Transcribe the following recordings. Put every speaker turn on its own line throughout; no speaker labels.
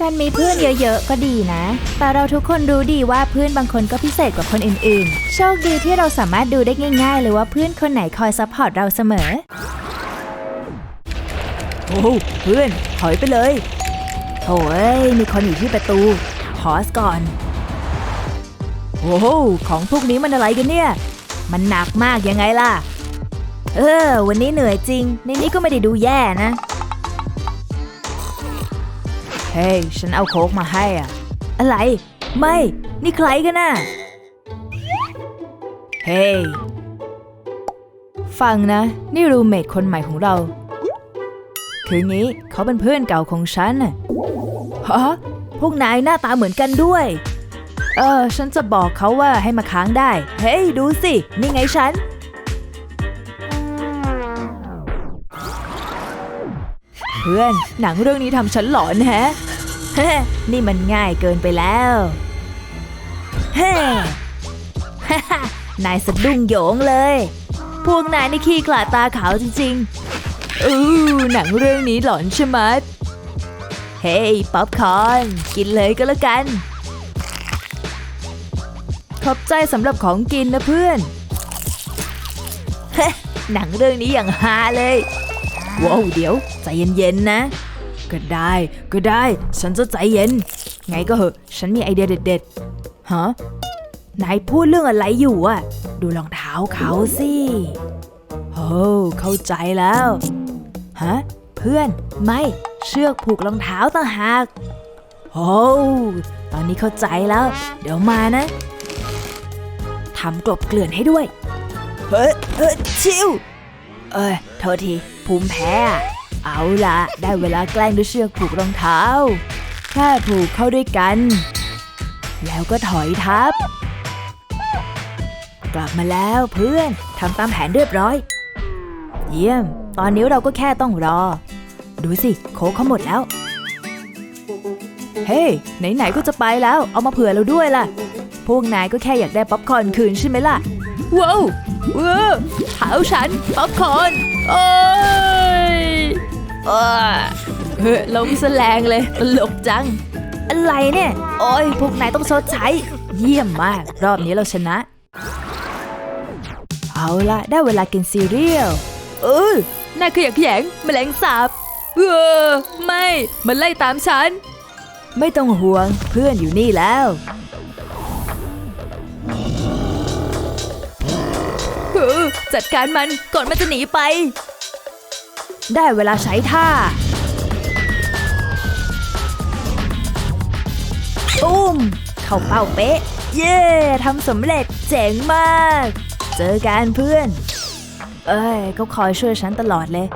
การมีเพื่อนเยอะๆ ก็ดีนะ แต่เราทุกคนรู้ดีว่าเพื่อนบางคนก็พิเศษกว่าคนอื่นๆ โชคดีที่เราสามารถดูได้ง่ายๆ เลยว่าเพื่อนคนไหนคอยซัพพอร์ตเราเสมอ
โอ้เพื่อนถอยไปเลยโถ่เอ้ยมีคนอยู่ที่ประตูพอสก่อน โอ้โหของพวกนี้มันอะไรกันเนี่ย มันหนักมากยังไงล่ะ
เออ วันนี้เหนื่อยจริง ในนี้ก็ไม่ได้ดูแย่นะ
ฮ้ยฉันเอาโค้กมาให้อะ
อะไร ไม่ นี่ใครกันน่ะ
เฮ้ย ฟังนะ นี่รูเมทคนใหม่ของเรา คืองี้เขาเป็นเพื่อนเก่าของฉันน่ะฮะพวกนายหน้าตาเหมือนกันด้วย เออ ฉันจะบอกเขาว่าให้มาค้างได้ เฮ้ย ดูสิ นี่ไงฉัน เพื่อน หนังเรื่องนี้ทำฉันหลอนแฮะ
ฮ้นี่มันง่ายเกินไปแล้ว เฮ้นายสะดุ้งโหยงเลย พวกนายนี่ขี้ขลาตาขาวจริงๆ
อือหนังเรื่องนี้หลอนใช่ไหม
เฮ้ยป๊อปคอนกินเลยก็แล้วกัน
ขอบใจสำหรับของกินนะเพื่อน
หนังเรื่องนี้อย่างฮาเลย
ว้าวเดี๋ยว ใจเย็นๆนะ ก็ได้ ก็ได้ ฉันจะใจเย็น ไงก็เหอะ ฉันมีไอเดียเด็ดๆ ฮะ นายพูดเรื่องอะไรอยู่อะดูรองเท้าเขาสิโอ้เข้าใจแล้ว ฮะ เพื่อน
ไม่ เชือกผูกรองเท้าต่างหาก
โอ้ตอนนี้เข้าใจแล้ว เดี๋ยวมานะ ทำกลบเกลื่อนให้ด้วย เฮ้ยเฮ้ยชิว เอ้ยโทษที ภูมิแพ้อะ เอาละได้เวลาแกล้งด้วยเชือกผูกรองเท้า แค่ผูกเข้าด้วยกัน แล้วก็ถอยทับ กลับมาแล้วเพื่อนทำตามแผนเรียบร้อย เยี่ยม ตอนนี้เราก็แค่ต้องรอ ดูสิ โคเขาหมดแล้ว เฮ้ยไหนๆก็จะไปแล้ว เอามาเผื่อเราด้วยล่ะ พวกนายก็แค่อยากได้ป๊อปคอร์นคืนใช่ไหมล่ะ ว้าวว้าวเท้าฉันป๊อปคอร์นโอ้ เออเฮ้ยลมแสลงเลยตลกจัง
อะไรเนี่ย
โอ้ยพวกนายต้องชดใช้ เยี่ยมมาก รอบนี้เราชนะ เอาละได้เวลากินซีเรียลเออนายขยักแขยงแมลงสาบเออไม่มันไล่ตามฉัน ไม่ต้องห่วงเพื่อนอยู่นี่แล้วเออจัดการมันก่อนมันจะหนีไป ได้เวลาใช้ท่าตุ้ม เข้าเป้าเป๊ะ เย้ทำสำเร็จเจ๋งมาก เจอกันเพื่อน เอ้ยเขาคอยช่วยฉันตลอดเลย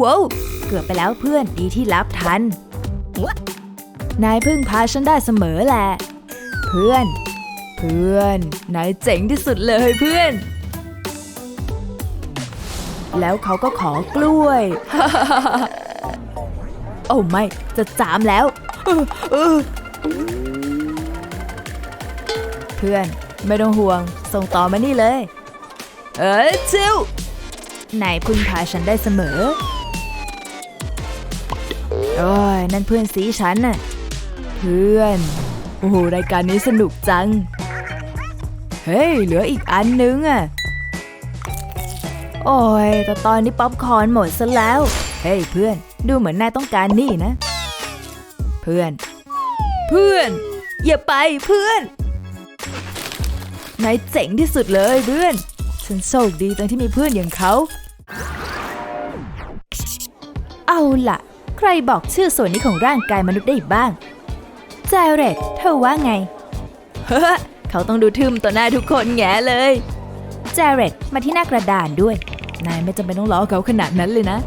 ว้าวเกือบไปแล้วเพื่อนดีที่รับทัน นายพึ่งพาฉันได้เสมอแหละ เพื่อน เพื่อน นายเจ๋งที่สุดเลยเพื่อน แล้วเขาก็ขอกล้วย โอ้ไม่ จะจามแล้ว เพื่อนไม่ต้องห่วง ส่งต่อมานี่เลย เออชิวนายพึ่งพาฉันได้เสมอ โอ้ย นั่นเพื่อนสีฉันน่ะ เพื่อน โอ้โห รายการนี้สนุกจัง เฮ้ย เหลืออีกอันนึงอะ โอ้ยแต่ตอนนี้ป๊อปคอร์นหมดซะแล้ว เฮ้ยเพื่อนดูเหมือนนายต้องการนี่นะ เพื่อน เพื่อน อย่าไปเพื่อนนายเจ๋งที่สุดเลยเพื่อน ฉันโชคดีจังที่มีเพื่อนอย่างเขา
เอาล่ะ ใครบอกชื่อส่วนนี้ของร่างกายมนุษย์ได้บ้างเจเรตเธอว่าไง
เฮ้อเขาต้องดูทึมต่อหน้าทุกคนแง่เลย
เจเรตมาที่หน้ากระดานด้วย
นายไม่จำเป็นต้องล้อเขาขนาดนั้นเลยนะ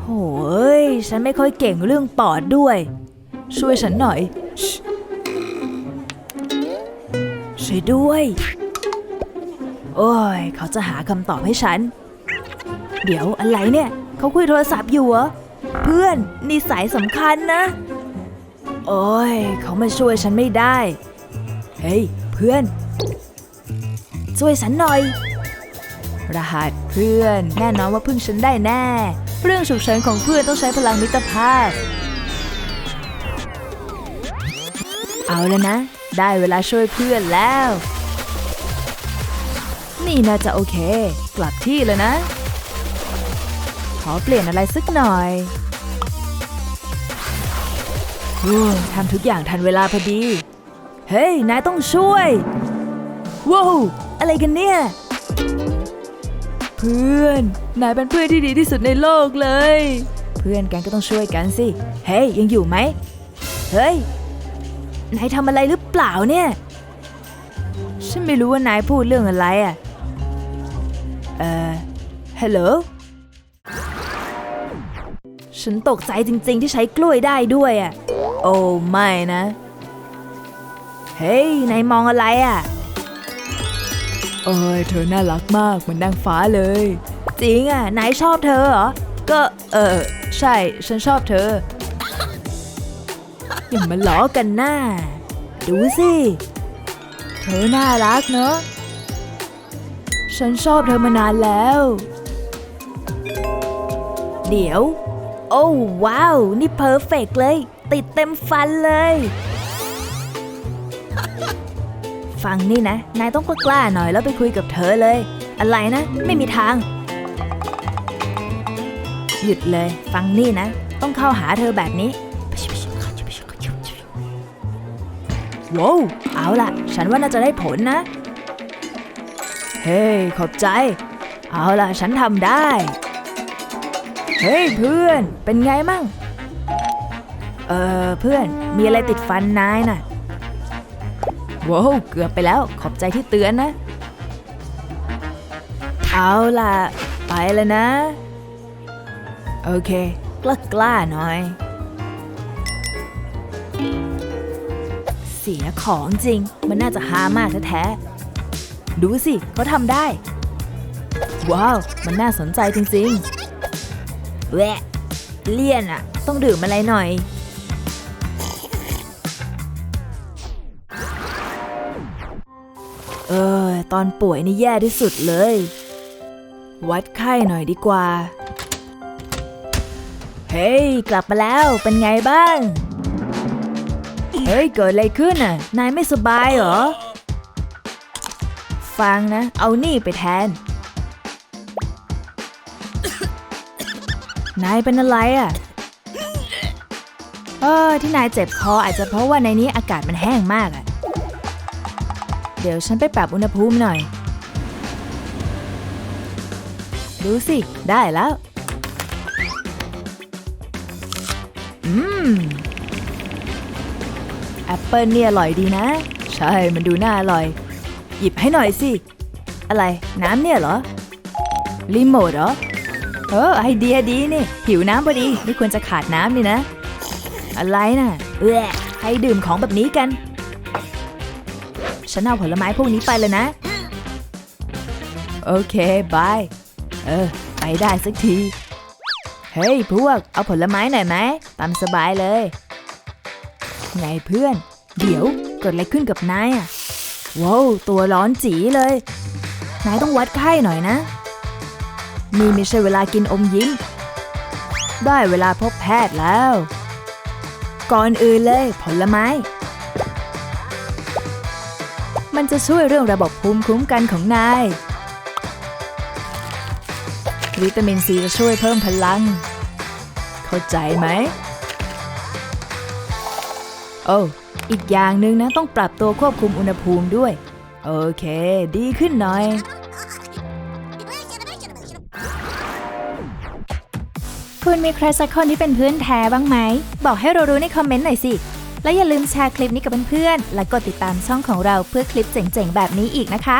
โหยฉันไม่ค่อยเก่งเรื่องปอดด้วย ช่วยฉันหน่อย ช่วยด้วย โอ้ย เขาจะหาคำตอบให้ฉัน เดี๋ยวอะไรเนี่ย เขาคุยโทรศัพท์อยู่เหรอ เพื่อนนี่สายสำคัญนะ โอ้ย เขามาช่วยฉันไม่ได้ เฮ้ย เพื่อน ช่วยฉันหน่อย รหัส
เพื่อนแน่นอนว่าพึ่งฉันได้แน่ เรื่องฉุกเฉินของเพื่อนต้องใช้พลังมิตรภาพ เอาแล้วนะ ได้เวลาช่วยเพื่อนแล้ว นี่น่าจะโอเค กลับที่เลยนะ ขอเปลี่ยนอะไรสักหน่อยโอ้ยทำทุกอย่างทันเวลาพอดี เฮ้ย นายต้องช่วย ว้าวอะไรกันเนี่ย เพื่อนนายเป็นเพื่อนที่ดีที่สุดในโลกเลย เพื่อนกันก็ต้องช่วยกันสิ เฮ้ยยังอยู่ไหม เฮ้ยนายทำอะไรหรือเปล่าเนี่ย ฉันไม่รู้ว่านายพูดเรื่องอะไรอะ เอ่อฮัลโหลฉันตกใจจริงๆที่ใช้กล้วยได้ด้วยอะ โอ้ไม่นะ เฮ้ยนายมองอะไรอะ
โอ้ยเธอน่ารักมากเหมือนนางฟ้าเลย
จริงอะนายชอบเธอเหรอ ก็เออใช่ฉันชอบเธอ อย่ามาล้อกันหน้า ดูสิ เธอน่ารักเนอะฉันชอบเธอมานานแล้ว เดี๋ยว โอ้ว้าว นี่เพอร์เฟกเลย ติดเต็มฟันเลย ฟังนี่นะ นายต้องกล้าๆหน่อยแล้วไปคุยกับเธอเลย อะไรนะ ไม่มีทาง หยุดเลย ฟังนี่นะ ต้องเข้าหาเธอแบบนี้ว้าวเอาล่ะ ฉันว่าน่าจะได้ผลนะ เฮ้ยขอบใจ เอาล่ะ ฉันทำได้ เฮ้ยเพื่อน เป็นไงมั่ง เออเพื่อน มีอะไรติดฟันนายน่ะ ว้าวเกือบไปแล้วขอบใจที่เตือนนะ เอาล่ะ ไปแล้วนะ โอเคกล้ากล้าหน่อย เสียของจริง มันน่าจะหามากแท้ๆ ดูสิเขาทำได้ ว้าว มันน่าสนใจจริงๆแวะเลี่ยนอะต้องดื่มอะไรหน่อย เออ ตอนป่วยนี่แย่ที่สุดเลย วัดไข้หน่อยดีกว่า เฮ้ย กลับมาแล้วเป็นไงบ้าง เฮ้ย เกิดอะไรขึ้นน่ะ นายไม่สบายเหรอ ฟังนะ เอานี่ไปแทน นายเป็นอะไรอะ เออ ที่นายเจ็บคออาจจะเพราะว่าในนี้อากาศมันแห้งมากอะ เดี๋ยวฉันไปปรับอุณหภูมิหน่อย ดูสิ ได้แล้ว อืม แอปเปิลเนี่ยอร่อยดีนะ ใช่ มันดูน่าอร่อย หยิบให้หน่อยสิ อะไร น้ำเนี่ยเหรอ รีโมทเหรอ เออ ไอเดียดีนี่ หิวน้ำพอดี ไม่ควรจะขาดน้ำนี่นะ อะไรน่ะเออใครดื่มของแบบนี้กัน ฉันเอาผลไม้พวกนี้ไปเลยนะ โอเค บาย เออ ไปได้สักที เฮ้ย พวก เอาผลไม้หน่อยไหมตามสบายเลย ไงเพื่อน เดี๋ยวเกิดอะไรขึ้นกับนายอะว้าวตัวร้อนจีเลย นายต้องวัดไข้หน่อยนะ นี่ไม่ใช่เวลากินอมยิ้ม ได้เวลาพบแพทย์แล้ว ก่อนอื่นเลยผลไม้ มันจะช่วยเรื่องระบบภูมิคุ้มกันของนาย วิตามินซีจะช่วยเพิ่มพลัง เข้าใจไหม โอ้ อีกอย่างหนึ่งนะต้องปรับตัวควบคุมอุณหภูมิด้วย โอเค ดีขึ้นหน่อย คุณมีใครสักคนที่เป็นพื่อนแท้บ้างไหม บอกให้เรารู้ในคอมเมนต์หน่อยสิ และอย่าลืมแชร์คลิปนี้กับเพื่อนๆ และกดติดตามช่องของเราเพื่อคลิปเจ๋งๆ แบบนี้อีกนะคะ